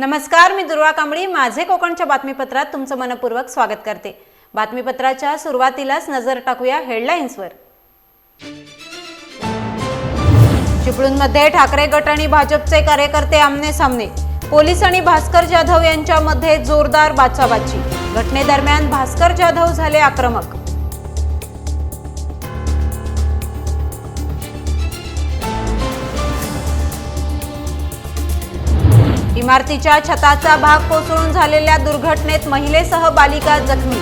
नमस्कार मी दुर्वा कांबळी. माझे कोकणच्या बातमीपत्रात तुमचं मनपूर्वक स्वागत करते. बातमीपत्राच्या सुरुवातीलाच नजर टाकूया हेडलाईन्सवर. चिपळूणमध्ये ठाकरे गट आणि भाजपचे कार्यकर्ते आमने सामने. पोलीस आणि भास्कर जाधव यांच्यामध्ये जोरदार बाचाबाची. घटनेदरम्यान भास्कर जाधव झाले आक्रमक. इमारतीच्या छताचा भाग कोसळून झालेल्या दुर्घटनेत महिलेसह बालिका जखमी.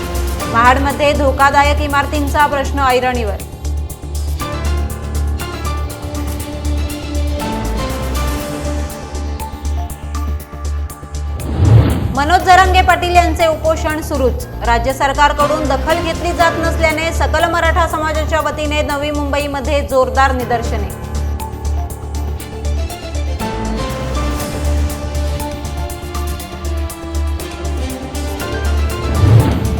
महाडमध्ये धोकादायक इमारतींचा प्रश्न ऐरणीवर. मनोज जरांगे पाटील यांचे उपोषण सुरूच. राज्य सरकारकडून दखल घेतली जात नसल्याने सकल मराठा समाजाच्या वतीने नवी मुंबईमध्ये जोरदार निदर्शने.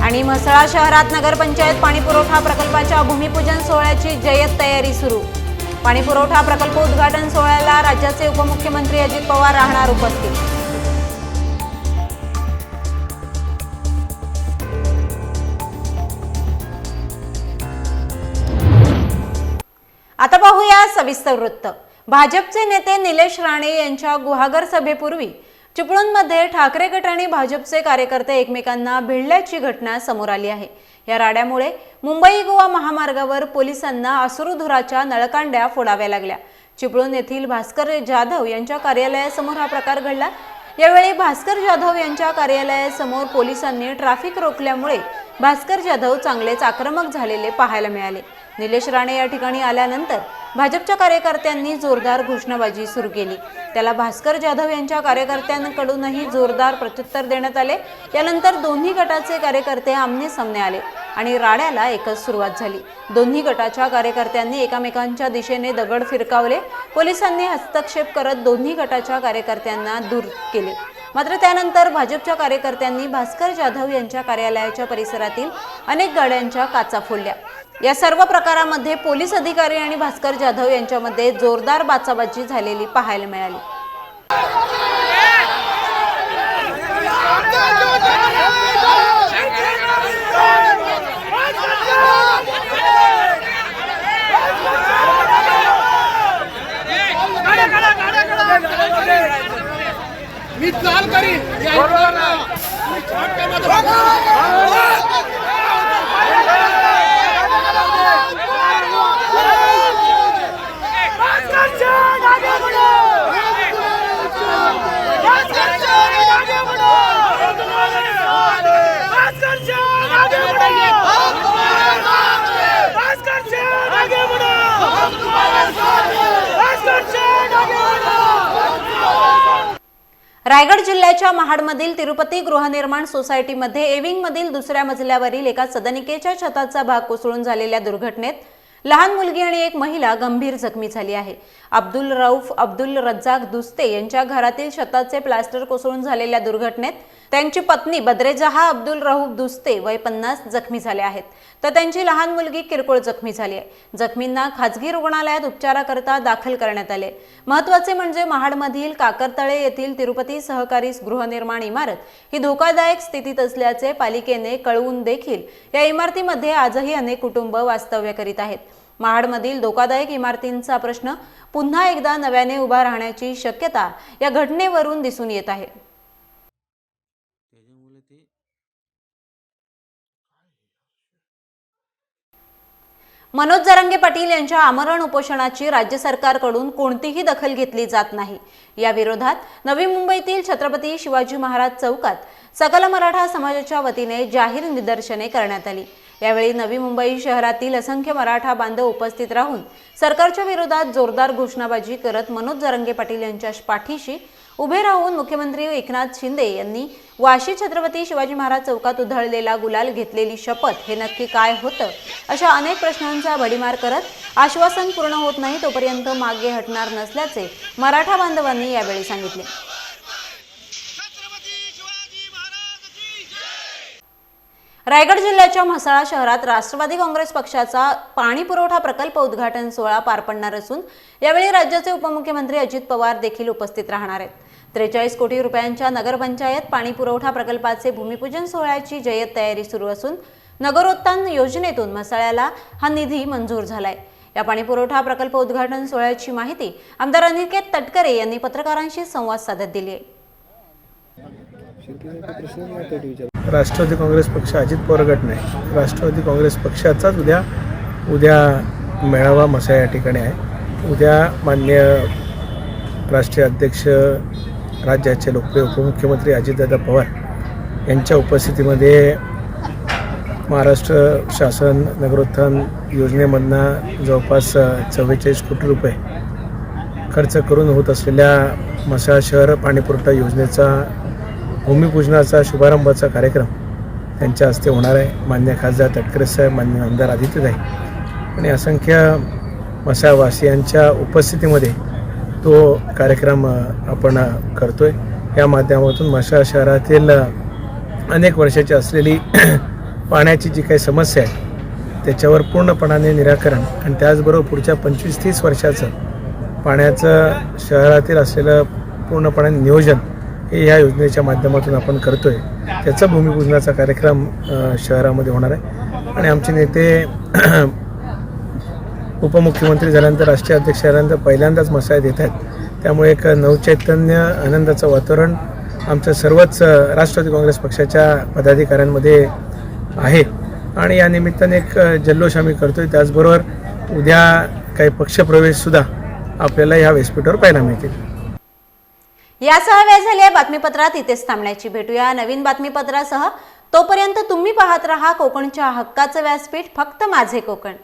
आणि म्हसळा शहरात नगरपंचायत पाणीपुरवठा प्रकल्पाच्या भूमिपूजन सोहळ्याची जय्यत तयारी सुरू. पाणीपुरवठा प्रकल्प उद्घाटन सोहळ्याला राज्याचे उपमुख्यमंत्री अजित पवार राहणार उपस्थित. आता पाहूया सविस्तर वृत्त. भाजपचे नेते निलेश राणे यांच्या गुहागर सभेपूर्वी चिपळूणमध्ये ठाकरे गट आणि भाजपचे कार्यकर्ते एकमेकांना भिडल्याची घटना समोर आली आहे. या राड्यामुळे मुंबई गोवा महामार्गावर पोलिसांना अश्रुधुराच्या नळकांड्या फोडाव्या लागल्या. चिपळूण येथील भास्कर जाधव यांच्या कार्यालयासमोर हा प्रकार घडला. यावेळी भास्कर जाधव यांच्या कार्यालयासमोर पोलिसांनी ट्रॅफिक रोखल्यामुळे भास्कर जाधव चांगलेच आक्रमक झालेले पाहायला मिळाले. निलेश राणे या ठिकाणी आल्यानंतर भाजपच्या कार्यकर्त्यांनी जोरदार घोषणाबाजी सुरू केली. त्याला भास्कर जाधव यांच्या कार्यकर्त्यांकडूनही जोरदार प्रत्युत्तर देण्यात आले. यानंतर दोन्ही गटाचे कार्यकर्ते आमने सामने आले आणि राड्याला एकच सुरुवात झाली. दोन्ही गटाच्या कार्यकर्त्यांनी एकामेकांच्या दिशेने दगड फिरकावले. पोलिसांनी हस्तक्षेप करत दोन्ही गटाच्या कार्यकर्त्यांना दूर केले. मात्र त्यानंतर भाजपच्या कार्यकर्त्यांनी भास्कर जाधव यांच्या कार्यालयाच्या परिसरातील अनेक गाड्यांच्या काचा फोडल्या. या सर्व प्रकारामध्ये पोलीस अधिकारी आणि भास्कर जाधव यांच्यामध्ये जोरदार बाचाबाची झालेली पाहायला मिळाली. मी चाल करी रायगड जिल्ह्याच्या महाडमधील तिरुपती गृहनिर्माण सोसायटीमध्ये एविंगमधील दुसऱ्या मजल्यावरील एका सदनिकेच्या छताचा भाग कोसळून झालेल्या दुर्घटनेत लहान मुलगी आणि एक महिला गंभीर जखमी झाली आहे. अब्दुल रऊफ अब्दुल रज्जाक दुस्ते यांच्या घरातील शताचे प्लास्टर कोसळून झालेल्या दुर्घटनेत त्यांची पत्नी बद्रेजहा अब्दुल रऊफ दुस्ते वय पन्नास जखमी झाले आहेत. तर त्यांची लहान मुलगी किरकोळ जखमी झाली आहे. जखमींना खाजगी रुग्णालयात उपचाराकरता दाखल करण्यात आले. महत्त्वाचे म्हणजे महाडमधील काकरतळे येथील तिरुपती सहकारी गृहनिर्माण इमारत ही धोकादायक स्थितीत असल्याचे पालिकेने कळवून देखील या इमारतीमध्ये आजही अनेक कुटुंब वास्तव्य करीत आहेत. महाडमधील धोकादायक इमारतींचा प्रश्न पुन्हा एकदा नव्याने उभा राहण्याची शक्यता या घटनेवरून दिसून येत आहे. मनोज जरांगे पाटील यांच्या आमरण उपोषणाची राज्य सरकारकडून कोणतीही दखल घेतली जात नाही. या विरोधात नवी मुंबईतील छत्रपती शिवाजी महाराज चौकात सकल मराठा समाजाच्या वतीने जाहीर निदर्शने करण्यात आली. यावेळी नवी मुंबई शहरातील असंख्य मराठा बांधव उपस्थित राहून सरकारच्या विरोधात जोरदार घोषणाबाजी करत मनोज जरंगे पाटील यांच्या पाठीशी उभे राहून मुख्यमंत्री एकनाथ शिंदे यांनी वाशी छत्रपती शिवाजी महाराज चौकात उधळलेला गुलाल घेतलेली शपथ हे नक्की काय होतं? अशा अनेक प्रश्नांचा भडीमार करत आश्वासन पूर्ण होत नाही तोपर्यंत मागे हटणार नसल्याचे मराठा बांधवांनी यावेळी सांगितले. रायगड जिल्ह्याच्या म्हसाळा शहरात राष्ट्रवादी काँग्रेस पक्षाचा पाणी पुरवठा प्रकल्प उद्घाटन सोहळा पार पडणार असून यावेळी राज्याचे उपमुख्यमंत्री अजित पवार देखील उपस्थित राहणार आहेत. त्रेचाळीस कोटी रुपयांच्या नगरपंचायत पाणी पुरवठा प्रकल्पाचे भूमिपूजन सोहळ्याची जय्यत तयारी सुरू असून नगरोत्थान योजनेतून मसाळ्याला हा निधी मंजूर झालाय. या पाणीपुरवठा प्रकल्प उद्घाटन सोहळ्याची माहिती आमदार अनिकेत तटकरे यांनी पत्रकारांशी संवाद साधत दिली आहे राष्ट्रवादी काँग्रेस पक्ष अजित पवार गट नाही. राष्ट्रवादी काँग्रेस पक्षाचाच उद्या उद्या मेळावा मसा या ठिकाणी आहे. उद्या मान्य राष्ट्रीय अध्यक्ष राज्याचे लोकप्रिय उपमुख्यमंत्री अजितदादा पवार यांच्या उपस्थितीमध्ये महाराष्ट्र शासन नगरोत्थान योजनेमधनं जवळपास चव्वेचाळीस कोटी रुपये खर्च करून होत असलेल्या मसाळ शहर पाणीपुरवठा योजनेचा भूमिपूजनाचा शुभारंभाचा कार्यक्रम त्यांच्या हस्ते होणार आहे. मान्य खासदार तटकरे साहेब मान्य आमदार आदित्यताई आणि असंख्य मसाळवासियांच्या उपस्थितीमध्ये तो कार्यक्रम आपण करतो आहे या माध्यमातून मसाळ शहरातील अनेक वर्षाची असलेली पाण्याची जी काही समस्या आहे त्याच्यावर पूर्णपणाने निराकरण आणि त्याचबरोबर पुढच्या पंचवीस तीस वर्षाचं पाण्याचं शहरातील असलेलं पूर्णपणे नियोजन हे या योजनेच्या माध्यमातून आपण करतो आहे त्याचा भूमिपूजनाचा कार्यक्रम शहरामध्ये होणार आहे. आणि आमचे नेते उपमुख्यमंत्री झाल्यानंतर राष्ट्रीय अध्यक्ष झाल्यानंतर पहिल्यांदाच मसाळ्यात येत आहेत. त्यामुळे एक नवचैतन्य आनंदाचं वातावरण आमच्या सर्वच राष्ट्रवादी काँग्रेस पक्षाच्या पदाधिकाऱ्यांमध्ये आहे. आणि या निमित्ताने एक जल्लोष आम्ही करतो आहे त्याचबरोबर उद्या काही पक्षप्रवेशसुद्धा आपल्याला ह्या व्यासपीठावर पाहायला मिळतील. यासह वेळ झाली आहे बातमीपत्रात. इथेच थांबण्याची भेटूया. नवीन बातमीपत्रासह तोपर्यंत तुम्ही पाहत रहा कोकणच्या हक्काचं व्यासपीठ फक्त माझे कोकण.